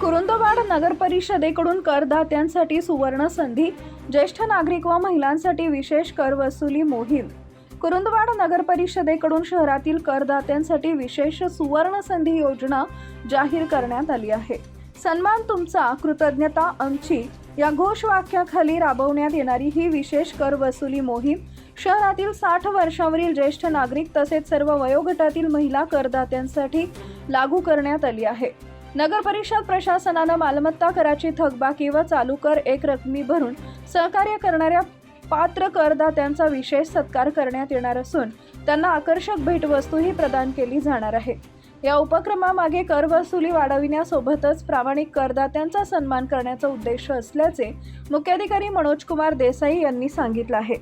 कुरुंदवाड नगर परिषदेकडून करदात्यांसाठी सुवर्ण संधी ज्येष्ठ नागरिक व महिलांसाठी विशेष कर वसुली मोहीम. कुरुंदवाड नगर परिषदेकडून शहरातील करदात्यांसाठी विशेष सुवर्ण संधी योजना जाहीर करण्यात आली आहे. सन्मान तुमचा कृतज्ञता आमची या घोषवाक्याखाली राबवण्यात येणारी ही विशेष कर वसुली मोहीम शहरातील साठ वर्षावरील ज्येष्ठ नागरिक तसेच सर्व वयोगटातील महिला करदात्यांसाठी लागू करण्यात आली आहे. नगर परिषद प्रशासनानं मालमत्ता कराची थकबाकी व चालू कर एक रकमी भरून सहकार्य करणाऱ्या पात्र करदात्यांचा विशेष सत्कार करण्यात येणार असून त्यांना आकर्षक भेटवस्तूही प्रदान केली जाणार आहे. या उपक्रमामागे कर वसुली वाढविण्यासोबतच प्रामाणिक करदात्यांचा सन्मान करण्याचा उद्देश असल्याचे मुख्याधिकारी मनोज कुमार देसाई यांनी सांगितलं आहे.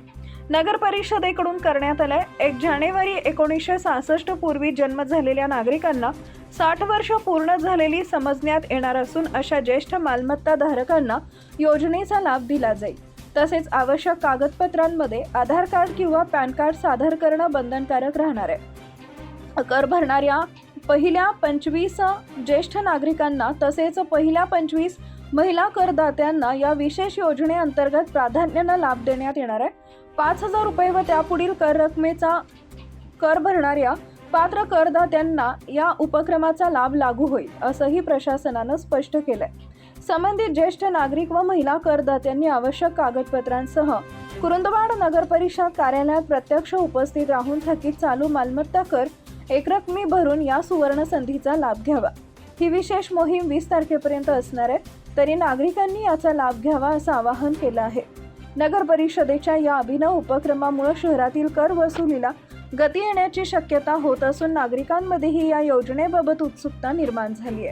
नगर परिषदेकडून करण्यात आलाय. एक जानेवारी एकोणीसशे सहासष्ट पूर्वी जन्म झालेल्या नागरिकांना साठ वर्ष पूर्ण झालेली समजण्यात येणार असून अशा ज्येष्ठ मालमत्ता धारकांना योजनेचा लाभ दिला जाईल. तसेच आवश्यक कागदपत्रांमध्ये आधार कार्ड किंवा पॅन कार्ड सादर करणं बंधनकारक राहणार आहे. कर भरणाऱ्या पहिल्या पंचवीस ज्येष्ठ नागरिकांना तसेच पहिल्या पंचवीस महिला करदात्यांना या विशेष योजनेअंतर्गत प्राधान्यानं लाभ देण्यात येणार आहे. पाच हजार रुपये व त्यापुढील कर रकमेचा कर भरणाऱ्या पात्र करदात्यांना या उपक्रमाचा लाभ लागू होईल असंही प्रशासनानं स्पष्ट केलंय. संबंधित ज्येष्ठ नागरिक व महिला करदात्यांनी आवश्यक कागदपत्रांसह कुरुंदवाड नगर परिषद कार्यालयात प्रत्यक्ष उपस्थित राहून थकीत चालू मालमत्ता कर एकरकमी भरून या सुवर्ण संधीचा लाभ घ्यावा. ही विशेष मोहीम वीस तारखेपर्यंत असणार आहे. तरी नागरिकांनी याचा लाभ घ्यावा असं आवाहन केलं आहे. नगर परिषदेच्या या अभिनव उपक्रमामुळे शहरातील कर वसुलीला गती येण्याची शक्यता होत असून नागरिकांमध्येही या योजनेबाबत उत्सुकता निर्माण झाली आहे.